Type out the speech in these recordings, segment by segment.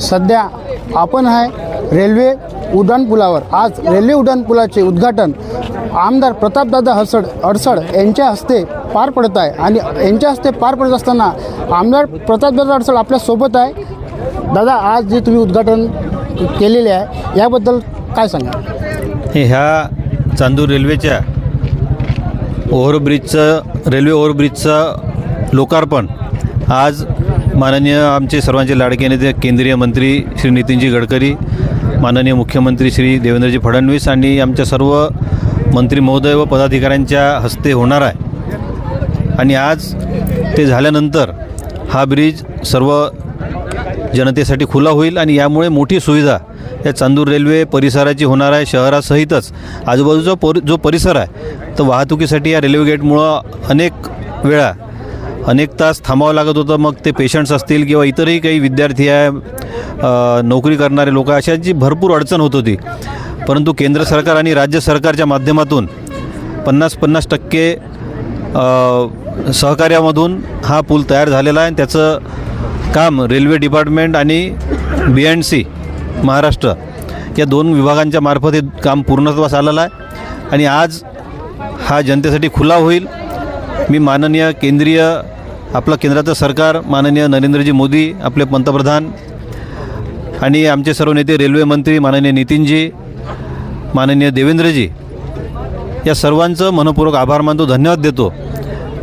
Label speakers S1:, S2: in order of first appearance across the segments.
S1: सध्या आपण आहे रेल्वे उड्डाणपुलावर आज रेल्वे उड्डाणपुलाचे उद्घाटन आमदार प्रतापदादा हसड अडसड यांच्या हस्ते पार पडत आहे आणि यांच्या हस्ते पार पडत असताना आमदार प्रतापदादा अडसड आपल्यासोबत आहे. दादा आज जे तुम्ही उद्घाटन केलेले आहे याबद्दल काय सांगा
S2: हे ह्या चांदूर रेल्वेच्या ओव्हरब्रिजचं रेल्वे ओव्हरब्रिजचं लोकार्पण आज माननीय आमचे सर्वांचे लाडके नेते केंद्रीय मंत्री श्री नितीनजी गडकरी माननीय मुख्यमंत्री श्री देवेंद्रजी फडणवीस आणि आमच्या सर्व मंत्री महोदय व पदाधिकाऱ्यांच्या हस्ते होणार आहे. आणि आज ते झाल्यानंतर हा ब्रिज सर्व जनतेसाठी खुला होईल आणि यामुळे मोठी सुविधा या चांदूर रेल्वे परिसराची होणार आहे. शहरासहितच आजूबाजूचा पर जो परिसर आहे तर वाहतुकीसाठी या रेल्वे गेटमुळं अनेक वेळा अनेक तास थांबावं लागत होतं. मग ते पेशंट्स असतील किंवा इतरही काही विद्यार्थी आहे नोकरी करणारे लोक अशांची भरपूर अडचण होत होती. परंतु केंद्र सरकार आणि राज्य सरकारच्या माध्यमातून पन्नास पन्नास टक्के सहकार्यामधून हा पूल तयार झालेला आहे. त्याचं काम रेल्वे डिपार्टमेंट आणि बी एंड सी महाराष्ट्र या दोन विभागांच्या मार्फत हे काम पूर्णत्वास आलेलं आहे. आणि आज हा जनतेसाठी खुला होईल. मी माननीय केंद्रीय आपलं केंद्राचं सरकार माननीय नरेंद्रजी मोदी आपले पंतप्रधान आणि आमचे सर्व नेते रेल्वे मंत्री माननीय नितीनजी माननीय देवेंद्रजी या सर्वांचं मनपूर्वक आभार मानतो धन्यवाद देतो.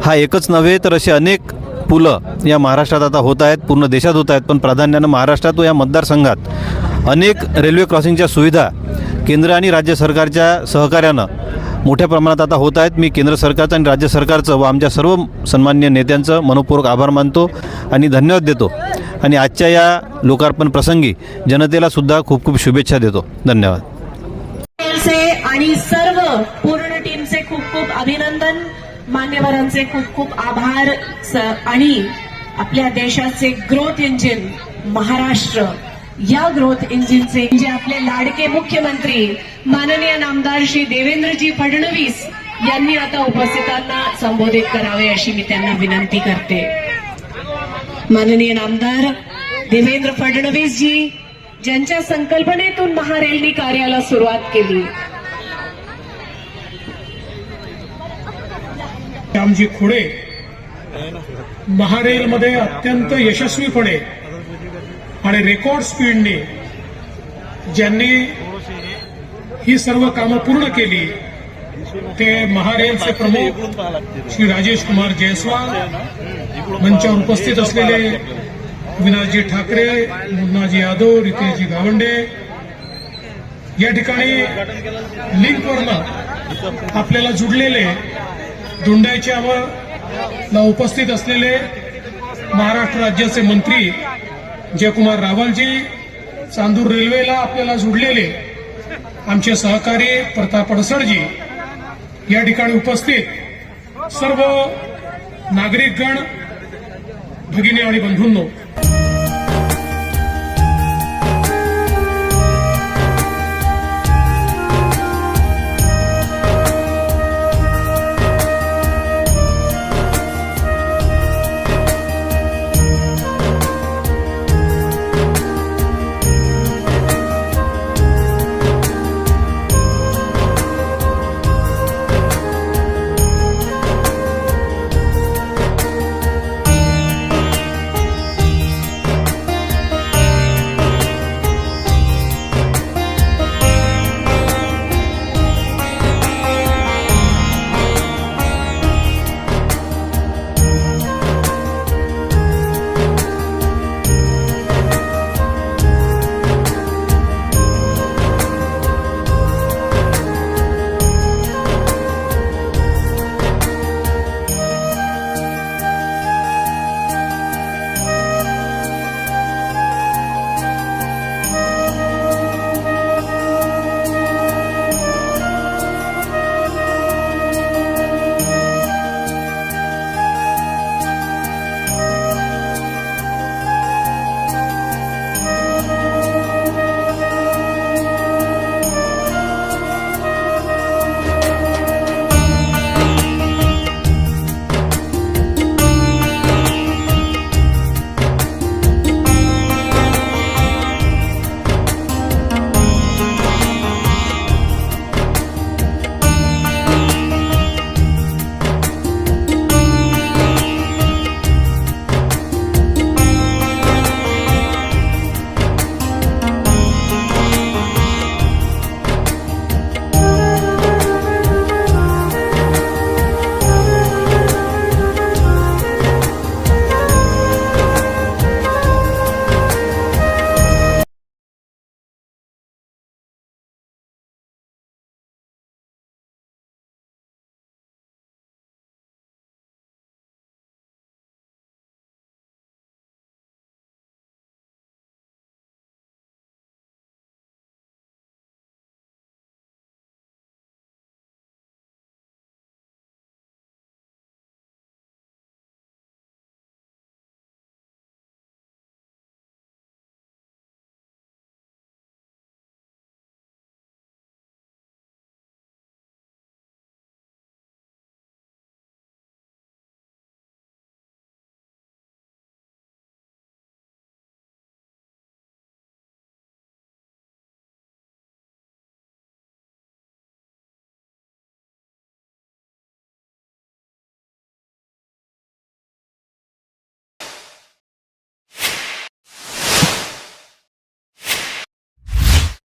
S2: हा एकच नव्हे तर असे अनेक पुलं या महाराष्ट्रात आता होत आहेत पूर्ण देशात होत आहेत पण प्राधान्यानं महाराष्ट्रात व या मतदारसंघात अनेक रेल्वे क्रॉसिंगच्या सुविधा केंद्र आणि राज्य सरकारच्या सहकार्यानं मोठ्या प्रमाणात आता होत आहेत. मी केंद्र सरकारचं आणि राज्य सरकारचं व आमच्या सर्व सन्मान्य नेत्यांचं मनपूर्वक आभार मानतो आणि धन्यवाद देतो. आणि आजच्या या लोकार्पण प्रसंगी जनतेला सुद्धा खूप खूप शुभेच्छा देतो. धन्यवाद.
S3: आणि सर्व पूर्ण टीमचे खूप खूप अभिनंदन. मान्यवरांचे खूप खूप आभार. आणि आपल्या देशाचे ग्रोथ इंजिन महाराष्ट्र. या ग्रोथ इंजिनचे जे आपले लाडके मुख्यमंत्री माननीय नामदार श्री देवेंद्रजी फडणवीस यांनी आता उपस्थितांना संबोधित करावे अशी मी त्यांना विनंती करते. माननीय नामदार देवेंद्र फडणवीस जी ज्यांच्या संकल्पनेतून महारेलनी कार्याला सुरुवात केली.
S4: श्यामजी खुडे महारेलमध्ये अत्यंत यशस्वीपणे आणि रेकॉर्ड स्पीडने ज्यांनी ही सर्व कामं पूर्ण केली ते महारेलचे प्रमुख श्री राजेश कुमार जयस्वाल मंचावर उपस्थित असलेले विनाजी ठाकरे मुन्नाजी यादव रितेशजी गावंडे या ठिकाणी लिंकवरनं आपल्याला जुडलेले धुंडायच्या ला उपस्थित असलेले महाराष्ट्र राज्याचे मंत्री जयकुमार रावलजी चांदूर रेल्वेला आपल्याला जोडलेले आमचे सहकारी प्रताप अडसडजी या ठिकाणी उपस्थित सर्व नागरिकगण भगिनी आणि बंधूंनो.